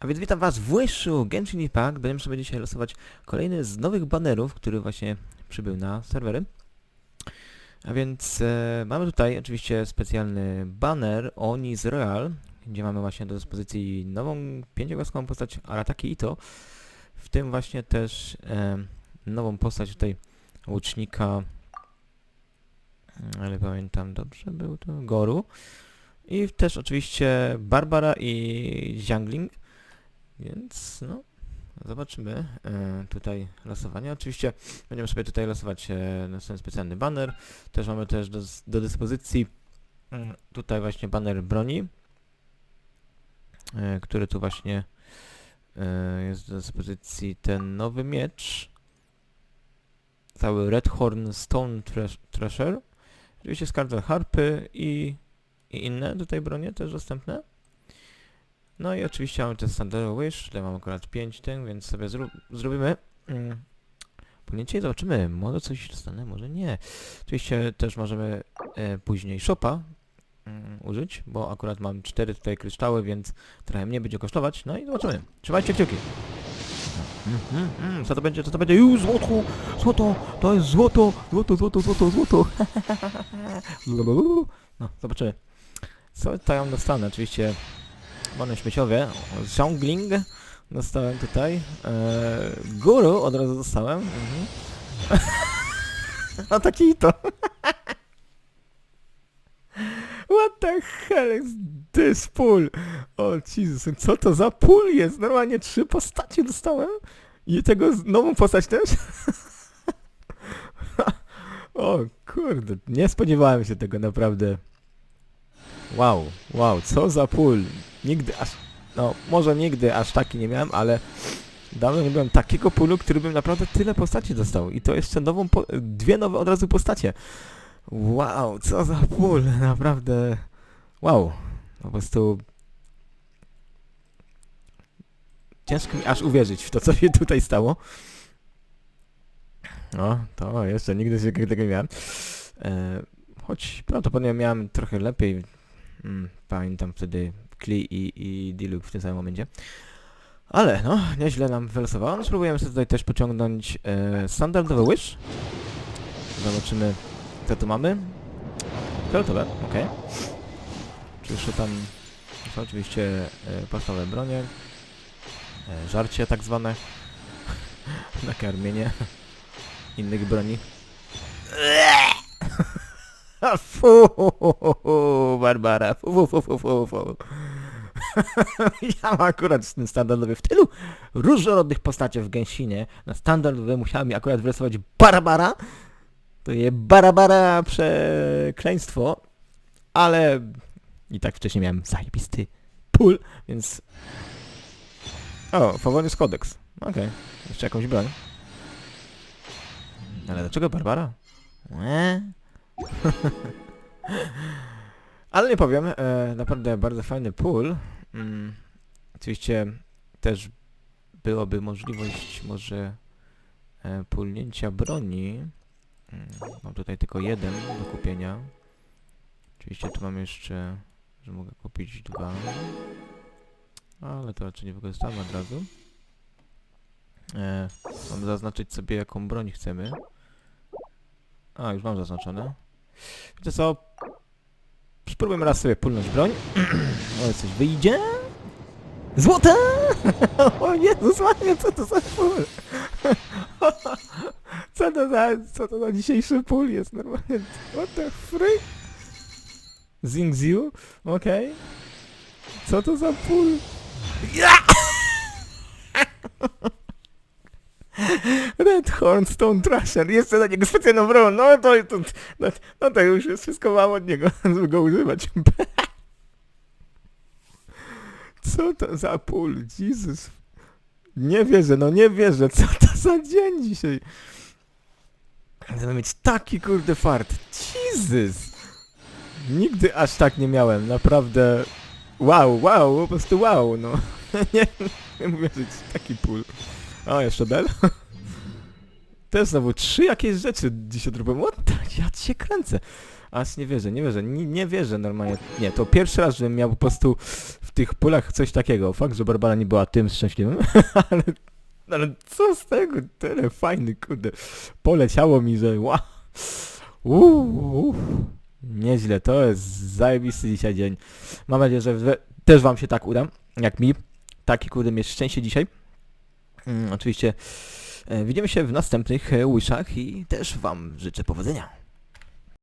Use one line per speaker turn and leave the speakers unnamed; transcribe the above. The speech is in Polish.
A więc witam was w Łyszu Genshin Impact. Będziemy sobie dzisiaj losować kolejny z nowych banerów, który właśnie przybył na serwery. A więc e, mamy tutaj oczywiście specjalny baner Onis Royal, gdzie mamy właśnie do dyspozycji nową pięciogłoskową postać Arataki Ito. W tym właśnie też e, nową postać tutaj łucznika, ale pamiętam dobrze, był to Goru. I też oczywiście Barbara i Jiangling. Więc no, zobaczymy e, tutaj losowanie. Oczywiście będziemy sobie tutaj losować e, ten specjalny banner. Też mamy też do, do dyspozycji mm, tutaj właśnie banner broni, e, który tu właśnie e, jest do dyspozycji ten nowy miecz. Cały Redhorn Stone Thresher. Oczywiście Scarlet Harpy i, i inne tutaj bronie też dostępne. No i oczywiście mamy ten standardowy wish, tutaj mam akurat 5 tych, więc sobie zrobimy mm, i zobaczymy, może coś dostanę, może nie. Oczywiście też możemy e, później shopa mm, użyć, bo akurat mam 4 tutaj kryształy, więc trochę mnie będzie kosztować, no i zobaczymy. Trzymajcie kciuki. Mm, mm, mm, co to będzie, co to będzie? Już złoto, złoto, to jest złoto, złoto, złoto, złoto, złoto. no, zobaczymy. Co tam dostanę? Oczywiście Bany śmieciowie. Zhongling dostałem tutaj. Eee, guru od razu dostałem. Mhm. A taki to. What the hell is this pool? O Jesus, co to za pool jest? Normalnie trzy postacie dostałem. I tego nową postać też? o kurde, nie spodziewałem się tego naprawdę. Wow, wow, co za pool. Nigdy aż, no może nigdy aż taki nie miałem, ale dawno nie byłem takiego pulu, który bym naprawdę tyle postaci dostał. I to jeszcze nową, po, dwie nowe od razu postacie. Wow, co za pól, naprawdę. Wow, po prostu... Ciężko mi aż uwierzyć w to, co się tutaj stało. No, to jeszcze nigdy się tego nie miałem. E, choć prawdopodobnie miałem trochę lepiej. Mm, pamiętam wtedy Kli i, i Diluc w tym samym momencie. Ale no, nieźle nam wylosowało. No, spróbujemy sobie tutaj też pociągnąć e, standardowy wish. Zobaczymy, co tu mamy. Fioletowe, okej. Czy jeszcze tam są oczywiście e, podstawowe bronie. E, żarcie tak zwane. Nakarmienie innych broni. Fu, Barbara, fu, fu, fu, fu, fu. ja mam akurat ten standardowy w tylu różnorodnych postaciach w Genshinie. Na standardowy musiała mi akurat wyrysować Barbara. To je Barabara przekleństwo. Ale i tak wcześniej miałem zajebisty pól, więc... O, Favonius Codex. Okej, jeszcze jakąś broń. Ale dlaczego Barbara? Eee? Ale nie powiem, e, naprawdę bardzo fajny pool. Mm, oczywiście też byłoby możliwość może e, pulnięcia broni. Mm, mam tutaj tylko jeden do kupienia. Oczywiście tu mam jeszcze, że mogę kupić dwa. Ale to raczej nie wykorzystamy od razu. E, mam zaznaczyć sobie jaką broń chcemy. A, już mam zaznaczone. Wiecie co? Spróbujmy raz sobie pulnąć broń. Może coś wyjdzie? Złote! o Jezus Maria, co to za pól? co to za, co to za dzisiejszy pól jest normalnie? What the frick? Zingziu? Okej. Co to za pól? Ja! Red Hornstone Thrasher, jeszcze na niego specjalną broń, no to, to, no, no to już jest wszystko mam od niego, żeby go używać. Co to za pól, Jezus. Nie wierzę, no nie wierzę, co to za dzień dzisiaj. Chcę mieć taki kurde fart, Jezus. Nigdy aż tak nie miałem, naprawdę. Wow, wow, po prostu wow, no. nie, nie mówię, że taki pól. O, jeszcze Bell. Też znowu trzy jakieś rzeczy dzisiaj odrobiłem. What the, ja się kręcę. Aż nie wierzę, nie wierzę, nie, nie wierzę normalnie. Nie, to pierwszy raz, żebym miał po prostu w tych polach coś takiego. Fakt, że Barbara nie była tym szczęśliwym, ale, ale co z tego? Tyle fajny, kurde. Poleciało mi, że ła. Uuu, nieźle, to jest zajebisty dzisiaj dzień. Mam nadzieję, że we, też wam się tak uda, jak mi. Taki kurde mieć szczęście dzisiaj. Mm, oczywiście widzimy się w następnych e, Wishach i też wam życzę powodzenia.